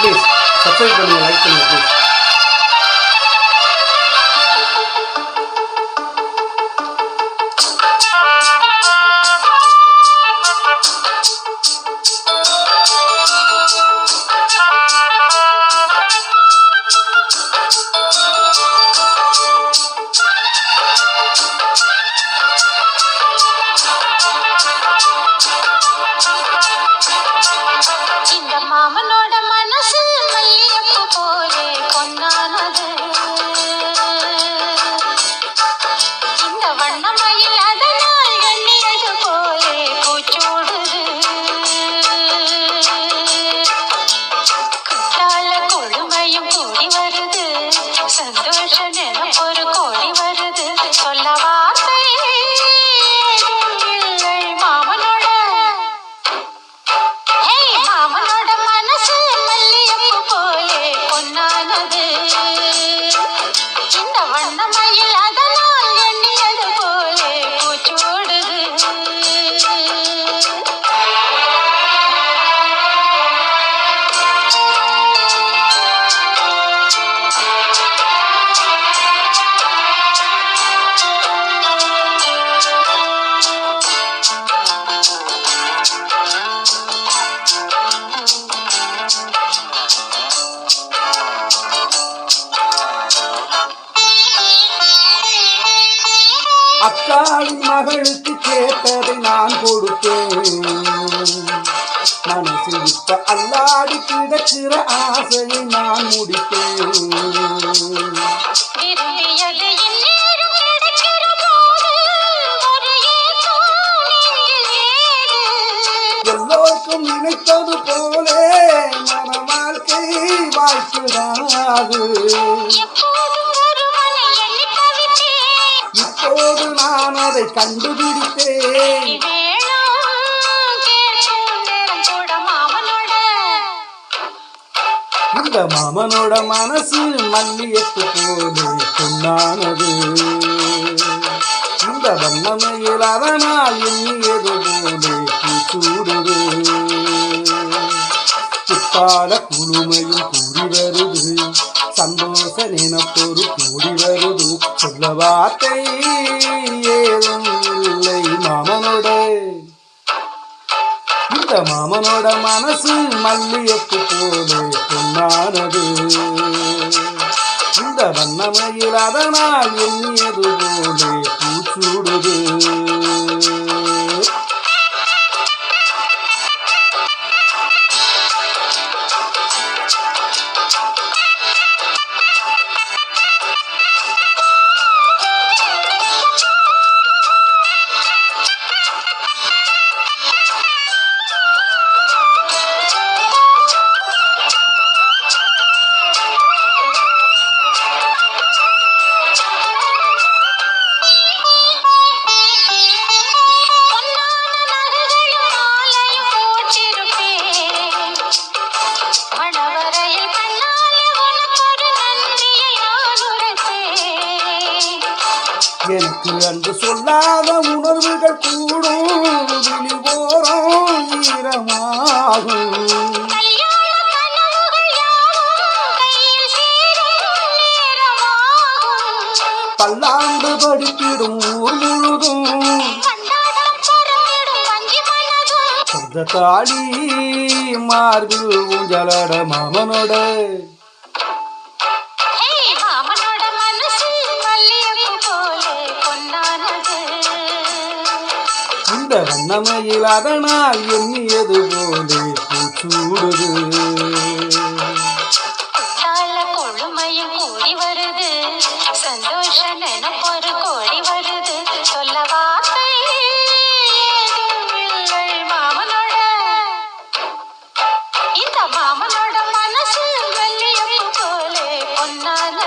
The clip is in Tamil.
ப்ளீஸ் சப்ஸ்கிரைப் பண்ணுங்கள் லைக் பண்ணுங்கள் ப்ளீஸ் இந்த அக்காவின் மகளுக்கு கேட்டதை நான் கொடுத்தேன். மனசு இப்ப அல்லாடி கிடக்கிற ஆசையை நான் முடித்தேன். எல்லோருக்கும் நினைத்தது போலே மன வாழ்க்கை வாய்க்குதாது. அப்போது நான் அதை கண்டுபிடித்தேன். வேணும் மாமனோட இந்த மாமனோட மனசு மல்லியத்து போது பொன்னானது. இந்த வண்ணமையில் அதனால் எண்ணியது போது சூடுது புத்தால குழுமையும் கூடி வருது. சந்தோஷ நினப்பொரு கூடி வருது. சொல்ல வார்த்தை அந்த மாமனோட மனசு மல்லியப்பு போலே பொன்னானது இந்த வண்ணமையில் அதனால் எண்ணியது போலே பூச்சூடுது எனக்கு அன்று சொல்லாத உணர்வுகள் கூடும். விழி ஈரமாகும். பல்லாண்டு படித்திடும் ஊர் முழுதும். சொந்த தாடி மார்பில் ஊஞ்சலட மாமனோட. இந்த வண்ணமையில் அதனால் எண்ணியது போலே பூச்சூடுது. கொழுமையும் கூடி வருது. சந்தோஷ நினைப்பொரு கோடி வருது. சொல்ல மாமனோட. இந்த மாமனோட மனசு வெள்ளியப்பு அதனால்